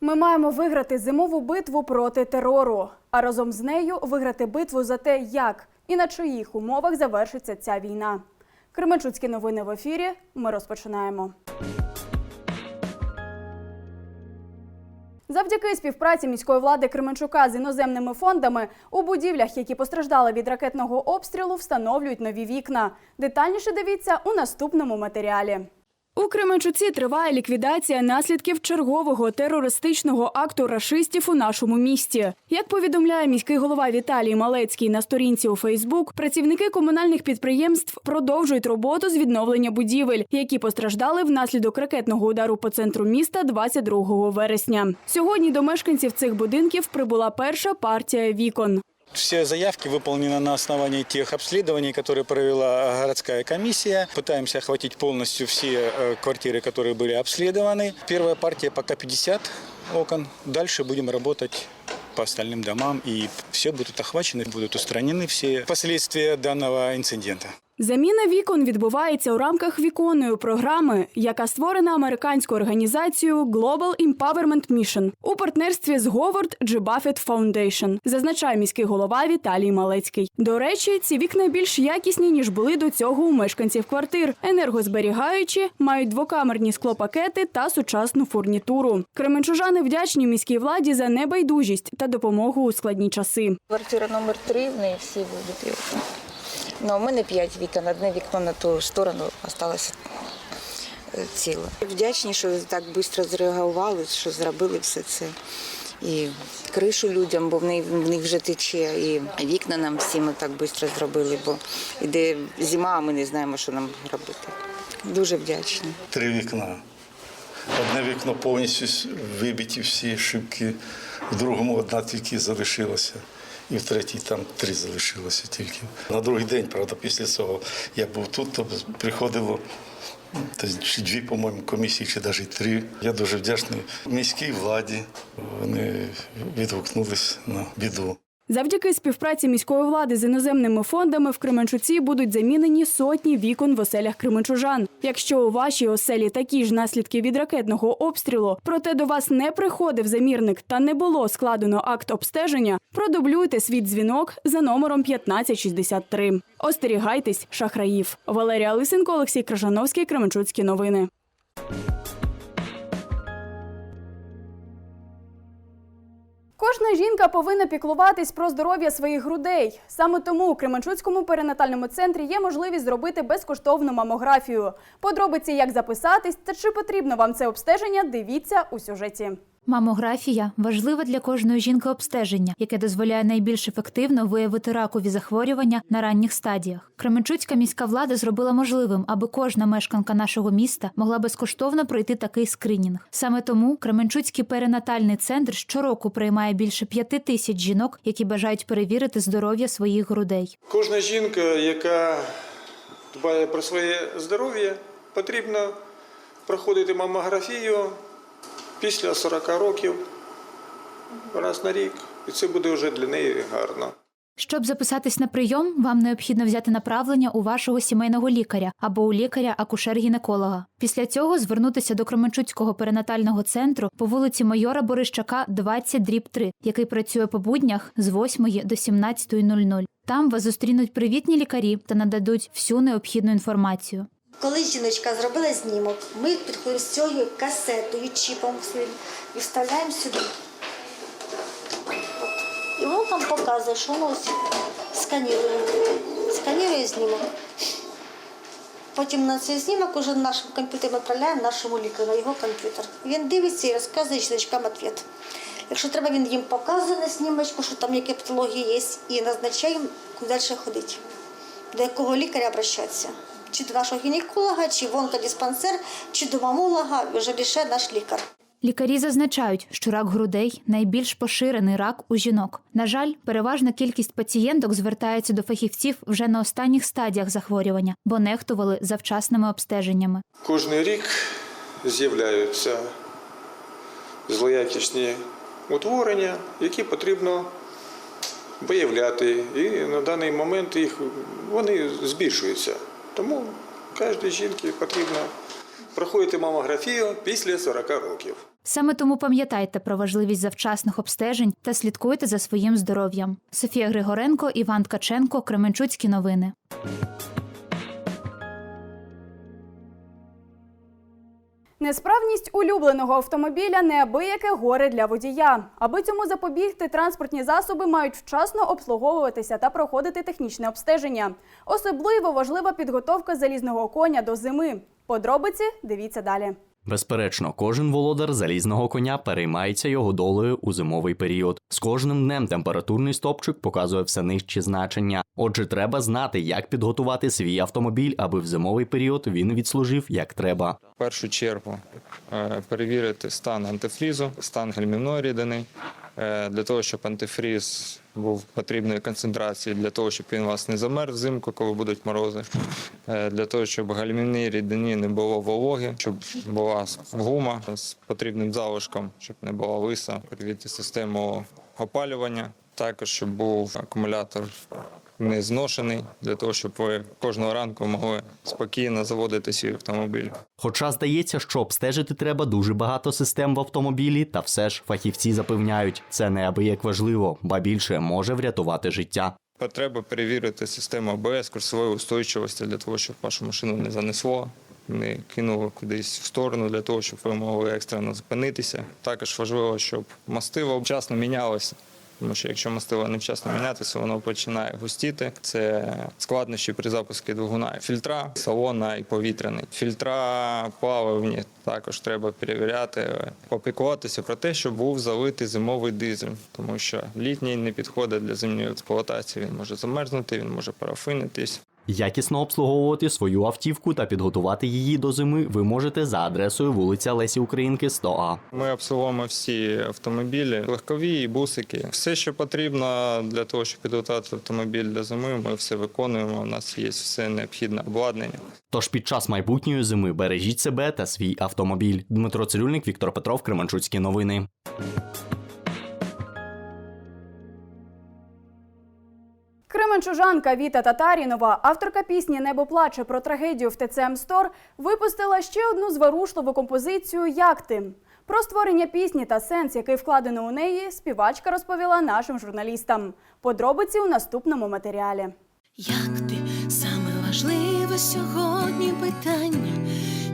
Ми маємо виграти зимову битву проти терору, а разом з нею виграти битву за те, як і на чиїх умовах завершиться ця війна. Кременчуцькі новини в ефірі. Ми розпочинаємо. Завдяки співпраці міської влади Кременчука з іноземними фондами у будівлях, які постраждали від ракетного обстрілу, встановлюють нові вікна. Детальніше дивіться у наступному матеріалі. У Кременчуці триває ліквідація наслідків чергового терористичного акту рашистів у нашому місті. Як повідомляє міський голова Віталій Малецький на сторінці у Фейсбук, працівники комунальних підприємств продовжують роботу з відновлення будівель, які постраждали внаслідок ракетного удару по центру міста 22 вересня. Сьогодні до мешканців цих будинків прибула перша партія вікон. Все заявки выполнены на основании тех обследований, которые провела городская комиссия. Пытаемся охватить полностью все э, квартиры, которые были обследованы. Первая партия пока 50 окон. Дальше будем работать по остальным домам, и все будут охвачены, будут устранены все последствия данного инцидента. Заміна вікон відбувається у рамках віконної програми, яка створена американською організацією Global Empowerment Mission у партнерстві з Говард G. Buffett Foundation, зазначає міський голова Віталій Малецький. До речі, ці вікна більш якісні ніж були до цього у мешканців квартир, енергозберігаючі, мають двокамерні склопакети та сучасну фурнітуру. Кременчужани вдячні міській владі за небайдужість та допомогу у складні часи. Квартира номер три, в неї всі вікна. Ну, у мене п'ять вікон, одне вікно на ту сторону залишилося е, ціле. Вдячні, що так швидко зреагували, що зробили все це. І кришу людям, бо в них, в них вже тече, і вікна нам всім так швидко зробили, бо йде зима, а ми не знаємо, що нам робити. Дуже вдячні. три вікна. Одне вікно повністю вибиті всі шибки, в другому одна тільки залишилася. І в третій там три залишилося тільки. На другий день, правда, після цього я був тут, то приходило та чи дві, по-моєму, комісії, чи навіть три. Я дуже вдячний міській владі. Вони відгукнулись на біду. Завдяки співпраці міської влади з іноземними фондами в Кременчуці будуть замінені сотні вікон в оселях кременчужан. Якщо у вашій оселі такі ж наслідки від ракетного обстрілу, проте до вас не приходив замірник та не було складено акт обстеження, продублюйте свій дзвінок за номером 1563. Остерігайтесь шахраїв. Валерія Лисенко, Олексій Крижановський, Кременчуцькі новини. Кожна жінка повинна піклуватись про здоров'я своїх грудей. Саме тому у Кременчуцькому перинатальному центрі є можливість зробити безкоштовну мамографію. Подробиці, як записатись та чи потрібно вам це обстеження, дивіться у сюжеті. Мамографія важлива для кожної жінки обстеження, яке дозволяє найбільш ефективно виявити ракові захворювання на ранніх стадіях. Кременчуцька міська влада зробила можливим, аби кожна мешканка нашого міста могла безкоштовно пройти такий скринінг. Саме тому Кременчуцький перинатальний центр щороку приймає більше п'яти тисяч жінок, які бажають перевірити здоров'я своїх грудей. Кожна жінка, яка дбає про своє здоров'я, потрібно проходити мамографію після 40 років раз на рік. І це буде вже для неї гарно. Щоб записатись на прийом, вам необхідно взяти направлення у вашого сімейного лікаря або у лікаря-акушер-гінеколога. Після цього звернутися до Кременчуцького перинатального центру по вулиці Майора Борищака, 20 дріб 3, який працює по буднях з 8 до 17.00. Там вас зустрінуть привітні лікарі та нададуть всю необхідну інформацію. Коли жіночка зробила знімок, ми підходимо з цією касетою, чіпом своїм і вставляємо сюди. От. І воно там показує, що воно сканірує. Сканірує знімок. Потім на цей знімок уже на нашому комп'ютері відправляємо нашому лікарю на його комп'ютер. Він дивиться і розказує жіночкам відповідь. Якщо треба, він їм показує на знімочку, що там які патології є, і назначає куди далі ходити, до якого лікаря обращатися. Чи до нашого гінеколога, чи в онкодиспансер, чи до мамолога, вже рішає наш лікар. Лікарі зазначають, що рак грудей найбільш поширений рак у жінок. На жаль, переважна кількість пацієнток звертається до фахівців вже на останніх стадіях захворювання, бо нехтували завчасними обстеженнями. Кожний рік з'являються злоякісні утворення, які потрібно виявляти. І на даний момент їх вони збільшуються. Тому кожній жінці потрібно проходити мамографію після 40 років. Саме тому пам'ятайте про важливість завчасних обстежень та слідкуйте за своїм здоров'ям. Софія Григоренко, Іван Ткаченко, Кременчуцькі новини. Несправність улюбленого автомобіля неабияке горе для водія. Аби цьому запобігти, транспортні засоби мають вчасно обслуговуватися та проходити технічне обстеження. Особливо важлива підготовка залізного коня до зими. Подробиці дивіться далі. Безперечно, кожен володар залізного коня переймається його долею у зимовий період. З кожним днем температурний стопчик показує все нижчі значення. Отже, треба знати, як підготувати свій автомобіль, аби в зимовий період він відслужив як треба. В першу чергу е, перевірити стан антифрізу, стан гальмівної рідини, для того, щоб антифріз був потрібної концентрації, для того, щоб він вас не замерз взимку, коли будуть морози, е, для того, щоб гальмівній рідині не було вологи, щоб була гума з потрібним залишком, щоб не була виса, перевірити систему опалювання, також щоб був акумулятор не зношений, для того, щоб ви кожного ранку могли спокійно заводити свій автомобіль. Хоча здається, що обстежити треба дуже багато систем в автомобілі, та все ж фахівці запевняють, це неабияк важливо, ба більше може врятувати життя. Потреба перевірити систему АБС курсової устойчивості для того, щоб вашу машину не занесло, не кинуло кудись в сторону для того, щоб ви могли екстрено зупинитися. Також важливо, щоб мастило вчасно мінялося. Тому що якщо мастило невчасно мінятися, воно починає густіти. Це складнощі при запуску двигуна. Фільтра салона і повітряний. Фільтра паливні також треба перевіряти, попікуватися про те, щоб був залитий зимовий дизель, тому що літній не підходить для зимньої експлуатації. Він може замерзнути, він може парафинитись. Якісно обслуговувати свою автівку та підготувати її до зими ви можете за адресою вулиця Лесі Українки 100А. Ми обслуговуємо всі автомобілі, легкові і бусики. Все, що потрібно для того, щоб підготувати автомобіль для зими, ми все виконуємо. У нас є все необхідне обладнання. Тож під час майбутньої зими бережіть себе та свій автомобіль. Дмитро Цирюльник, Віктор Петров, Кременчуцькі новини. Кременчужанка Віта Татарінова, авторка пісні Небо плаче про трагедію в ТЦМ Стор, випустила ще одну зворушливу композицію Як ти. Про створення пісні та сенс, який вкладено у неї, співачка розповіла нашим журналістам. Подробиці у наступному матеріалі. Як ти саме важливе сьогодні питання,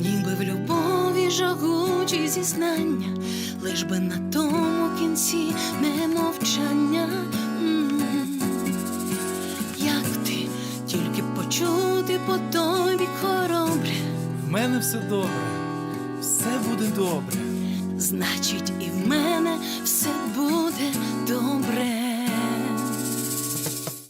ніби в любові жагучі зізнання, лиш би на тому кінці не мовчання. По тобі хоробре, В мене все добре, все буде добре. значить, і в мене все буде добре.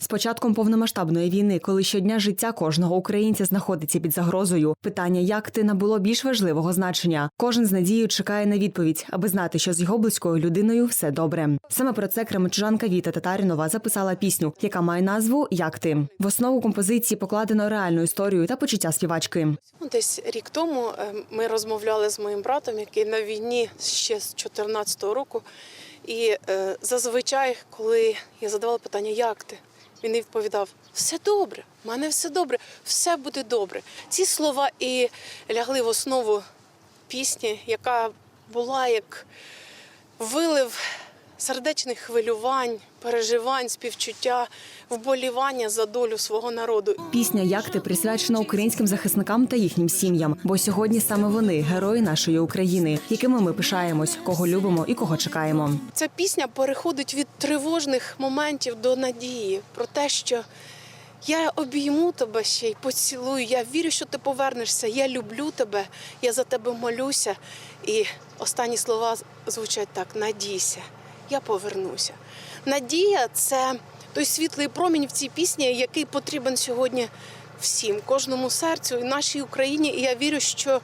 З початком повномасштабної війни, коли щодня життя кожного українця знаходиться під загрозою, питання як ти набуло більш важливого значення. Кожен з надією чекає на відповідь, аби знати, що з його близькою людиною все добре. Саме про це кременчужанка Віта Татарінова записала пісню, яка має назву Як ти в основу композиції покладено реальну історію та почуття співачки. Ну, Десь рік тому е, ми розмовляли з моїм братом, який на війні ще з 2014 року. І е, зазвичай, коли я задавала питання, як ти? Він відповідав: все добре, в мене все добре, все буде добре. Ці слова і лягли в основу пісні, яка була як вилив сердечних хвилювань, переживань, співчуття, вболівання за долю свого народу. Пісня Як ти присвячена українським захисникам та їхнім сім'ям. Бо сьогодні саме вони герої нашої України, якими ми пишаємось, кого любимо і кого чекаємо. Ця пісня переходить від тривожних моментів до надії про те, що я обійму тебе ще й поцілую. Я вірю, що ти повернешся. Я люблю тебе, я за тебе молюся. І останні слова звучать так: надійся, я повернуся. Надія це той світлий промінь в цій пісні, який потрібен сьогодні всім, кожному серцю і нашій Україні. І я вірю, що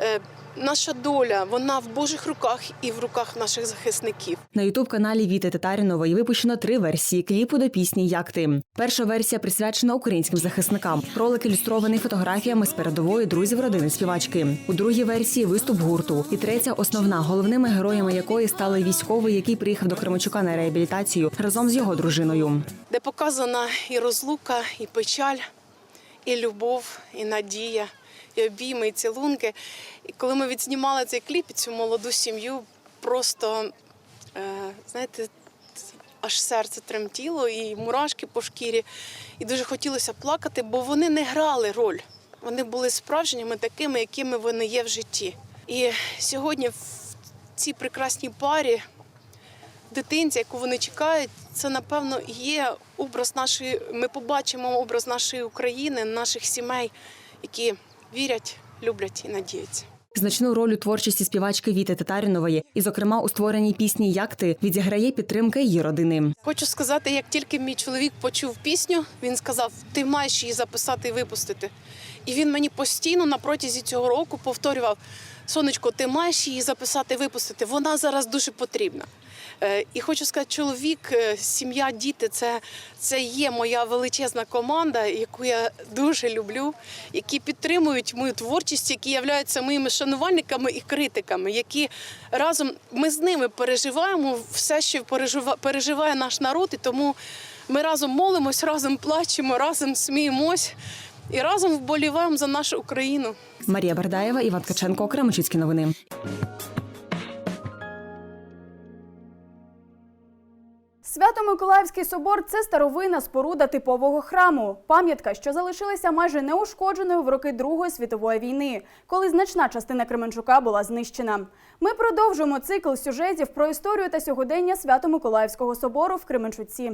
е, наша доля вона в Божих руках і в руках наших захисників. На ютуб каналі Віти Татарінової випущено три версії кліпу до пісні Як ти. Перша версія присвячена українським захисникам. Ролик ілюстрований фотографіями з передової друзів родини співачки. У другій версії виступ гурту. І третя основна, головними героями якої стали військовий, який приїхав до Кременчука на реабілітацію разом з його дружиною. де показана і розлука, і печаль, і любов, і надія, і обійми, і цілунки. І коли ми відзнімали цей кліп і цю молоду сім'ю, просто е, знаєте, аж серце тремтіло і мурашки по шкірі. І дуже хотілося плакати, бо вони не грали роль. Вони були справжніми такими, якими вони є в житті. І сьогодні в цій прекрасній парі дитинці, яку вони чекають, це напевно є образ нашої. Ми побачимо образ нашої України, наших сімей, які вірять, люблять і надіються. Значну роль у творчості співачки Віти Татарінової, і, зокрема, у створенні пісні Як ти відіграє підтримка її родини. Хочу сказати, як тільки мій чоловік почув пісню, він сказав: Ти маєш її записати і випустити. І він мені постійно на протязі цього року повторював: Сонечко, ти маєш її записати випустити. Вона зараз дуже потрібна. Е, І хочу сказати, чоловік, е, сім'я, діти це, це є моя величезна команда, яку я дуже люблю, які підтримують мою творчість, які являються моїми шанувальниками і критиками, які разом ми з ними переживаємо все, що переживає наш народ, і тому ми разом молимось, разом плачемо, разом сміємось і разом вболіваємо за нашу Україну. Марія Бардаєва, Іван Ткаченко, Кременчуцькі новини. Свято-Миколаївський собор це старовинна споруда типового храму. Пам'ятка, що залишилася майже неушкодженою в роки Другої світової війни, коли значна частина Кременчука була знищена. Ми продовжуємо цикл сюжетів про історію та сьогодення Свято-Миколаївського собору в Кременчуці.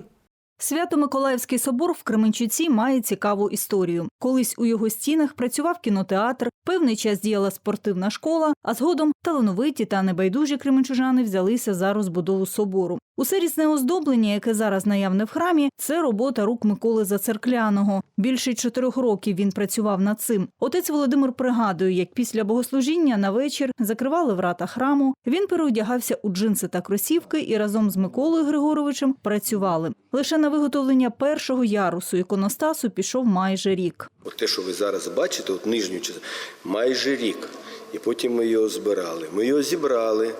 Свято-Миколаївський собор в Кременчуці має цікаву історію. Колись у його стінах працював кінотеатр, певний час діяла спортивна школа, а згодом талановиті та небайдужі кременчужани взялися за розбудову собору. Усе різне оздоблення, яке зараз наявне в храмі, це робота рук Миколи Зацеркляного. Більше чотирьох років він працював над цим. Отець Володимир пригадує, як після богослужіння на вечір закривали врата храму. Він переодягався у джинси та кросівки і разом з Миколою Григоровичем працювали. Лише на виготовлення першого ярусу іконостасу пішов майже рік. От те, що ви зараз бачите, от нижню частину, майже рік. І потім ми його збирали. Ми його зібрали.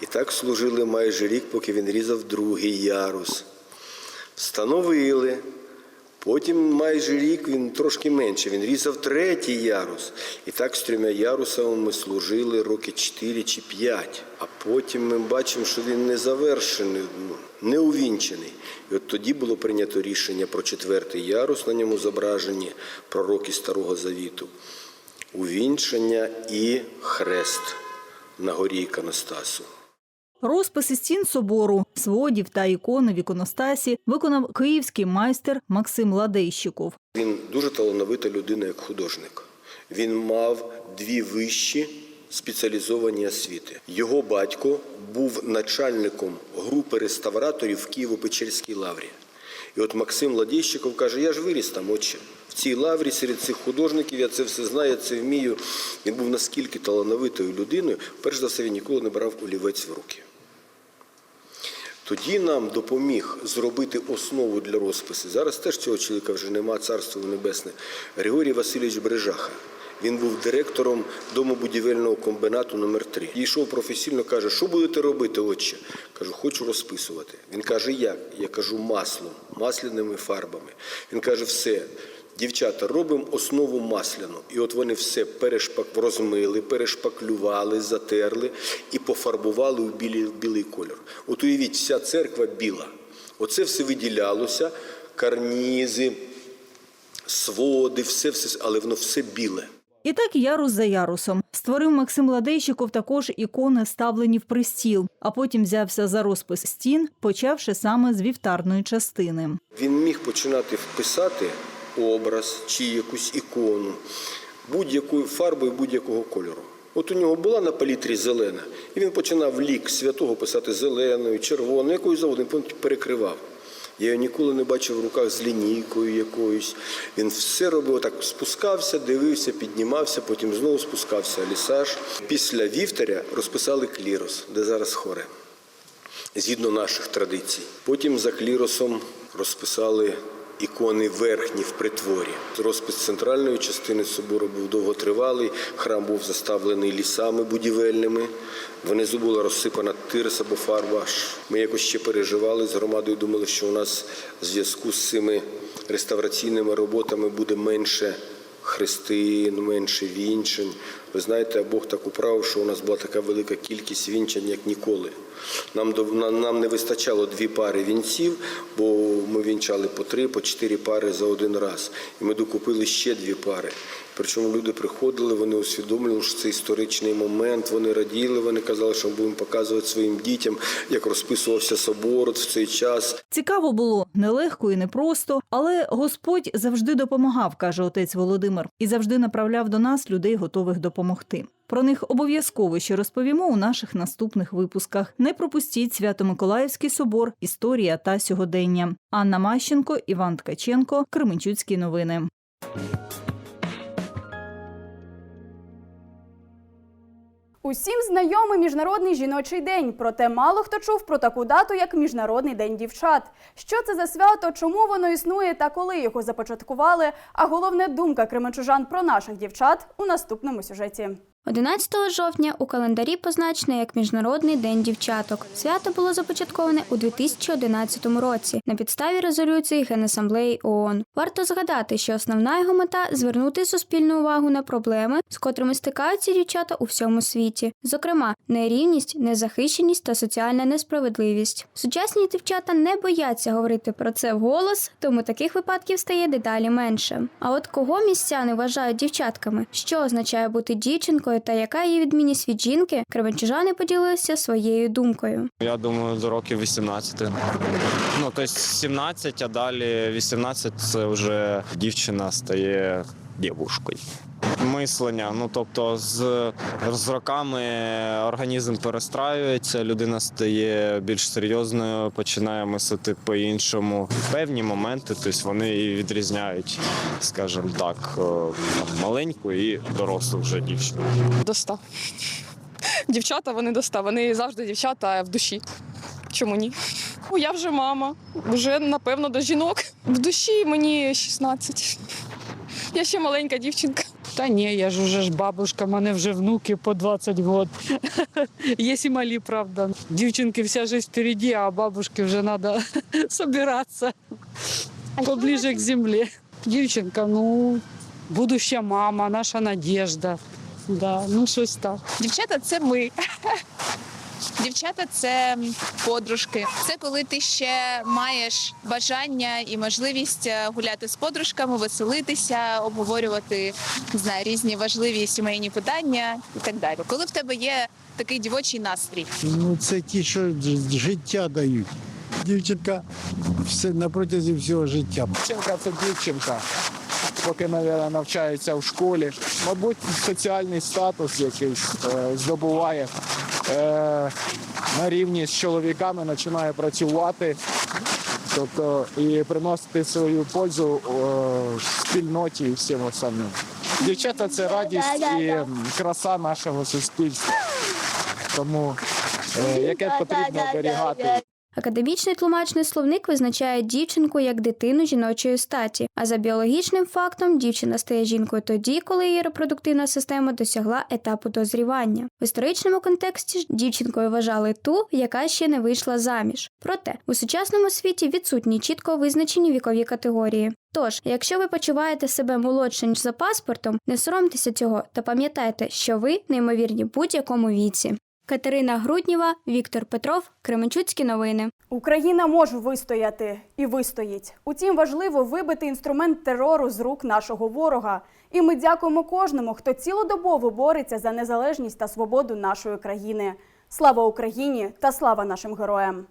І так служили майже рік, поки він різав другий ярус. Встановили. Потім майже рік він трошки менше. Він різав третій ярус. І так з трьома ярусами ми служили роки 4 чи 5. А потім ми бачимо, що він не завершений, ну, не увінчений. І от тоді було прийнято рішення про четвертий ярус, на ньому зображені пророки Старого Завіту. Увінчення і хрест на горі іконостасу. Розписи стін собору, сводів та ікони в іконостасі виконав київський майстер Максим Ладейщиков. Він дуже талановита людина як художник. Він мав дві вищі спеціалізовані освіти. Його батько був начальником групи реставраторів в Києво-Печерській лаврі. І от Максим Ладійщиков каже: Я ж виріс там, отче. В цій лаврі серед цих художників я це все знаю, я це вмію. Він був наскільки талановитою людиною, перш за все, він ніколи не брав олівець в руки. Тоді нам допоміг зробити основу для розпису. Зараз теж цього чоловіка вже нема, царство небесне. Григорій Васильович Брежаха. Він був директором домобудівельного комбінату номер 3 Дійшов професійно, каже, що будете робити, отче? Кажу, хочу розписувати. Він каже, як? Я кажу, маслом, масляними фарбами. Він каже, все. Дівчата, робимо основу масляну. І от вони все перешпак розмили, перешпаклювали, затерли і пофарбували у білий, білий кольор. От уявіть, вся церква біла. Оце все виділялося, карнізи, своди, все, все, але воно все біле. І так ярус за ярусом. Створив Максим Ладейщиков також ікони, вставлені в пристіл, а потім взявся за розпис стін, почавши саме з вівтарної частини. Він міг починати вписати образ чи якусь ікону будь-якою фарбою будь-якого кольору. От у нього була на палітрі зелена, і він починав лік святого писати зеленою, червоною, якою заводом, перекривав. Я його ніколи не бачив в руках з лінійкою якоюсь. Він все робив так, спускався, дивився, піднімався, потім знову спускався лісаж. Після вівтаря розписали клірос, де зараз хоре, згідно наших традицій. Потім за кліросом розписали ікони верхні в притворі. Розпис центральної частини собору був довготривалий, храм був заставлений лісами будівельними. Внизу була розсипана тирс або фарба. Ми якось ще переживали з громадою, думали, що у нас в зв'язку з цими реставраційними роботами буде менше хрестин, менше вінчень. Ви знаєте, Бог так управив, що у нас була така велика кількість вінчень, як ніколи. Нам, нам не вистачало дві пари вінців, бо ми вінчали по три, по чотири пари за один раз. І ми докупили ще дві пари. Причому люди приходили, вони усвідомлювали, що це історичний момент. Вони раділи, вони казали, що ми будемо показувати своїм дітям, як розписувався собор в цей час. Цікаво було нелегко і непросто, але Господь завжди допомагав, каже отець Володимир, і завжди направляв до нас людей, готових допомогти. Про них обов'язково ще розповімо у наших наступних випусках. Не пропустіть Свято-Миколаївський собор, історія та сьогодення. Анна Мащенко, Іван Ткаченко, Кременчуцькі новини. Усім знайомий міжнародний жіночий день. Проте мало хто чув про таку дату, як Міжнародний день дівчат. Що це за свято, чому воно існує та коли його започаткували? А головне думка кременчужан про наших дівчат у наступному сюжеті. 11 жовтня у календарі позначено як Міжнародний день дівчаток. Свято було започатковане у 2011 році на підставі резолюції Генасамблеї ООН. Варто згадати, що основна його мета звернути суспільну увагу на проблеми, з котрими стикаються дівчата у всьому світі, зокрема, нерівність, незахищеність та соціальна несправедливість. Сучасні дівчата не бояться говорити про це вголос, тому таких випадків стає дедалі менше. А от кого містяни вважають дівчатками, що означає бути дівчинкою та яка її відмінність від жінки, кременчужани поділилися своєю думкою. Я думаю, до років 18. Ну, тобто 17, а далі 18 це вже дівчина стає дівушкою. Мислення, ну тобто з, з роками організм перестраюється, людина стає більш серйозною, починає мислити по-іншому. Певні моменти, тобто вони і відрізняють, скажімо так, е, маленьку і дорослу вже дівчину. До ста. Дівчата вони до ста. Вони завжди дівчата в душі. Чому ні? Ну, я вже мама, вже напевно до жінок. В душі мені 16. Я ще маленька дівчинка. Та ні, я ж уже ж бабушка, мене вже внуки по 20 років. Є і малі, правда. Дівчинки вся життя впереді, а бабушки вже треба збиратися поближе к землі. Дівчинка, ну, будуща мама, наша надежда. Да, ну щось так. Дівчата це ми. Дівчата це подружки. Це коли ти ще маєш бажання і можливість е, гуляти з подружками, веселитися, обговорювати не знаю, різні важливі сімейні питання і так далі. Коли в тебе є такий дівочий настрій. Ну, це ті, що життя дають. Дівчинка все на протязі всього життя. Дівчинка це дівчинка, поки, мабуть, навчається в школі. Мабуть, соціальний статус якийсь е, здобуває е, на рівні з чоловіками, починає працювати, тобто і приносити свою пользу е, спільноті і всім самим. Дівчата це радість і краса нашого суспільства. Тому е, яке потрібно оберігати. Академічний тлумачний словник визначає дівчинку як дитину жіночої статі, а за біологічним фактом дівчина стає жінкою тоді, коли її репродуктивна система досягла етапу дозрівання. В історичному контексті ж дівчинкою вважали ту, яка ще не вийшла заміж. Проте у сучасному світі відсутні чітко визначені вікові категорії. Тож, якщо ви почуваєте себе молодше ніж за паспортом, не соромтеся цього та пам'ятайте, що ви неймовірні будь-якому віці. Катерина Грудніва, Віктор Петров, Кременчуцькі новини. Україна може вистояти і вистоїть. Утім, важливо вибити інструмент терору з рук нашого ворога. І ми дякуємо кожному, хто цілодобово бореться за незалежність та свободу нашої країни. Слава Україні та слава нашим героям!